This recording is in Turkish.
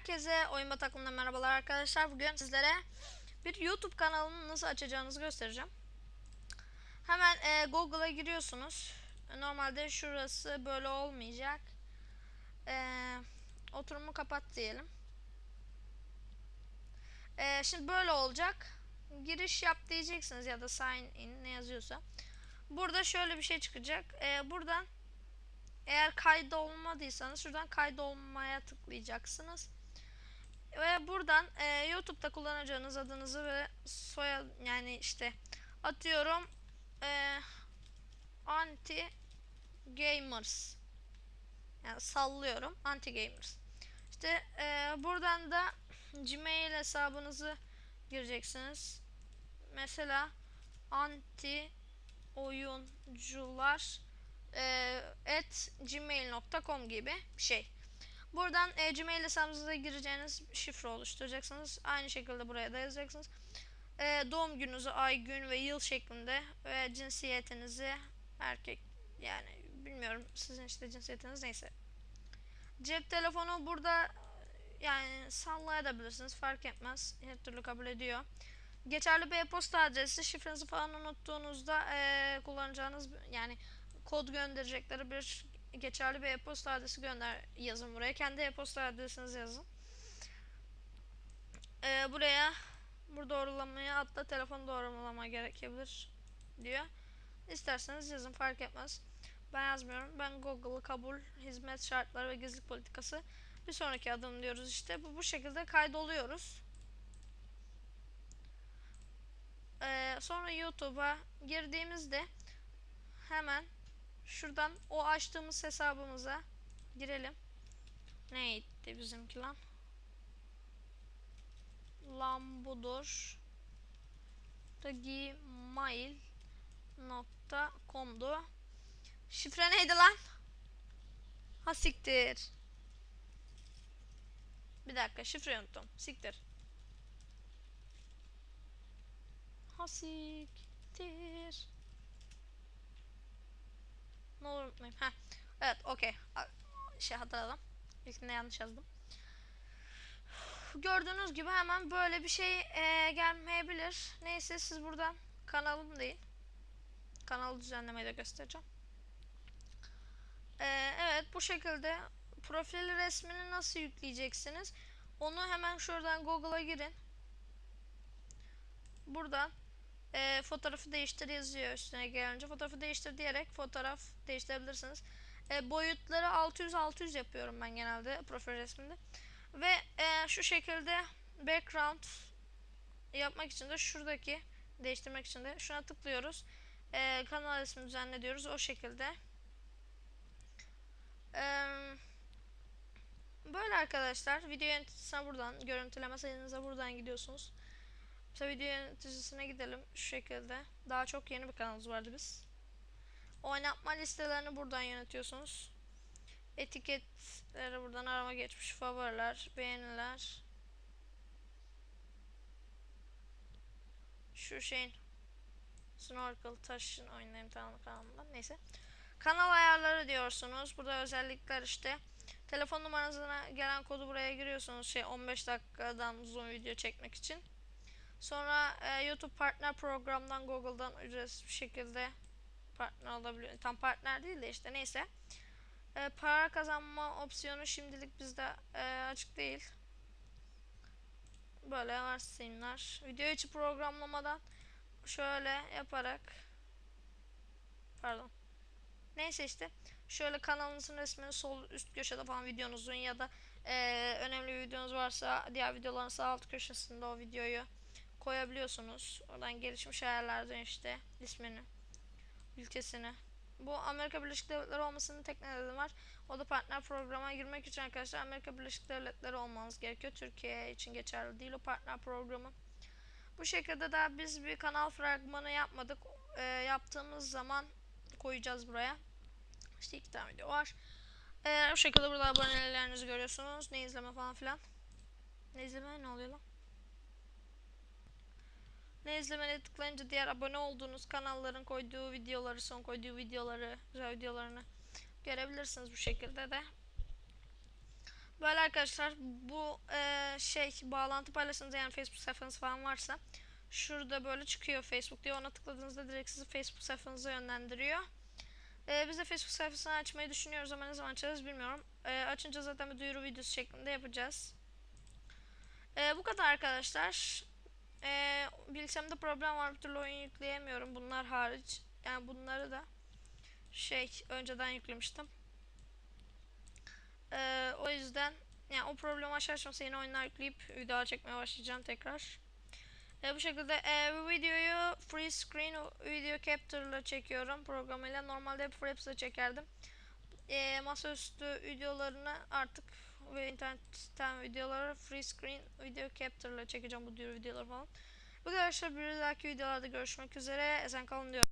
Herkese Oyun Bataklığı'ndan merhabalar arkadaşlar. Bugün sizlere bir YouTube kanalını nasıl açacağınızı göstereceğim. Hemen e, Google'a giriyorsunuz. Normalde şurası böyle olmayacak. E, oturumu kapat diyelim. E, şimdi böyle olacak. Giriş yap diyeceksiniz ya da sign in ne yazıyorsa. Burada şöyle bir şey çıkacak. E, buradan eğer kaydolmadıysanız şuradan kaydolmaya tıklayacaksınız. Ve buradan e, YouTube'da kullanacağınız adınızı ve soyad yani işte atıyorum e, anti gamers yani sallıyorum anti gamers. İşte e, buradan da Gmail hesabınızı gireceksiniz. Mesela anti oyuncular e, at gmail.com gibi bir şey. Buradan e, Gmail hesabınıza gireceğiniz şifre oluşturacaksınız. Aynı şekilde buraya da yazacaksınız. E, doğum gününüzü, ay, gün ve yıl şeklinde ve cinsiyetinizi erkek yani bilmiyorum sizin işte cinsiyetiniz neyse. Cep telefonu burada yani sallayabilirsiniz fark etmez. Her türlü kabul ediyor. Geçerli bir e-posta adresi şifrenizi falan unuttuğunuzda e, kullanacağınız yani kod gönderecekleri bir geçerli bir e-posta adresi gönder yazın buraya. Kendi e-posta adresinizi yazın. Ee, buraya bu doğrulamayı atla telefon doğrulama gerekebilir diyor. İsterseniz yazın fark etmez. Ben yazmıyorum. Ben Google'ı kabul, hizmet şartları ve gizlilik politikası bir sonraki adım diyoruz işte. Bu, bu şekilde kaydoluyoruz. Ee, sonra YouTube'a girdiğimizde hemen şuradan o açtığımız hesabımıza girelim. Neydi bizimki lan? Lambudur gmail.com'du. Şifre neydi lan? Ha siktir. Bir dakika şifreyi unuttum. Siktir. Ha siktir. Unutmayayım. Heh. Evet okey. Şey hatırladım. İlkinde yanlış yazdım. Gördüğünüz gibi hemen böyle bir şey e, gelmeyebilir. Neyse siz buradan kanalım değil. Kanalı düzenlemeyi de göstereceğim. E, evet bu şekilde profil resmini nasıl yükleyeceksiniz? Onu hemen şuradan Google'a girin. Buradan e, fotoğrafı değiştir yazıyor üstüne gelince. Fotoğrafı değiştir diyerek fotoğraf değiştirebilirsiniz. E, boyutları 600-600 yapıyorum ben genelde profil resminde. Ve e, şu şekilde background yapmak için de şuradaki değiştirmek için de şuna tıklıyoruz. E, kanal ismi düzenle diyoruz o şekilde. E, böyle arkadaşlar video yöneticisine buradan görüntüleme sayınıza buradan gidiyorsunuz. Mesela video yöneticisine gidelim şu şekilde. Daha çok yeni bir kanalımız vardı biz. Oynatma listelerini buradan yönetiyorsunuz. Etiketleri buradan arama geçmiş favoriler, beğeniler. Şu şeyin Snorkel taşın oynayayım tamam kanalımdan. Neyse. Kanal ayarları diyorsunuz. Burada özellikler işte. Telefon numaranıza gelen kodu buraya giriyorsunuz. Şey 15 dakikadan uzun video çekmek için. Sonra e, YouTube partner programdan Google'dan ücretsiz bir şekilde partner olabiliyor. Tam partner değil de işte neyse. E, para kazanma opsiyonu şimdilik bizde e, açık değil. Böyle varsayımlar. Video içi programlamadan şöyle yaparak pardon. Neyse işte şöyle kanalınızın resmini sol üst köşede falan videonuzun ya da e, önemli videonuz varsa diğer videoların sağ alt köşesinde o videoyu koyabiliyorsunuz. Oradan gelişmiş ayarlardan işte ismini, ülkesini. Bu Amerika Birleşik Devletleri olmasının tek nedeni var. O da partner programa girmek için arkadaşlar Amerika Birleşik Devletleri olmanız gerekiyor. Türkiye için geçerli değil o partner programı. Bu şekilde daha biz bir kanal fragmanı yapmadık. E, yaptığımız zaman koyacağız buraya. İşte iki tane video var. E, bu şekilde burada abonelerinizi görüyorsunuz. Ne izleme falan filan. Ne izleme ne oluyor lan? Ne izlemene tıklayınca diğer abone olduğunuz kanalların koyduğu videoları, son koyduğu videoları, güzel videolarını görebilirsiniz bu şekilde de. Böyle arkadaşlar bu e, şey bağlantı paylaşınca yani Facebook sayfanız falan varsa şurada böyle çıkıyor Facebook diye ona tıkladığınızda direkt sizi Facebook sayfanıza yönlendiriyor. E, biz de Facebook sayfasını açmayı düşünüyoruz ama ne zaman açarız bilmiyorum. E, açınca zaten bir duyuru videosu şeklinde yapacağız. E, bu kadar arkadaşlar. E, bilgisayarımda problem var bir türlü oyun yükleyemiyorum bunlar hariç. Yani bunları da şey önceden yüklemiştim. Ee, o yüzden yani o problemi aşarsam yeni oyunlar yükleyip video çekmeye başlayacağım tekrar. Ee, bu şekilde e, bu videoyu free screen video capture ile çekiyorum programıyla. Normalde hep Fraps'la çekerdim. E, masaüstü videolarını artık ve internetten videoları free screen video capture ile çekeceğim bu diyor videoları falan. Bu arkadaşlar bir dahaki videolarda görüşmek üzere. Esen kalın diyorum.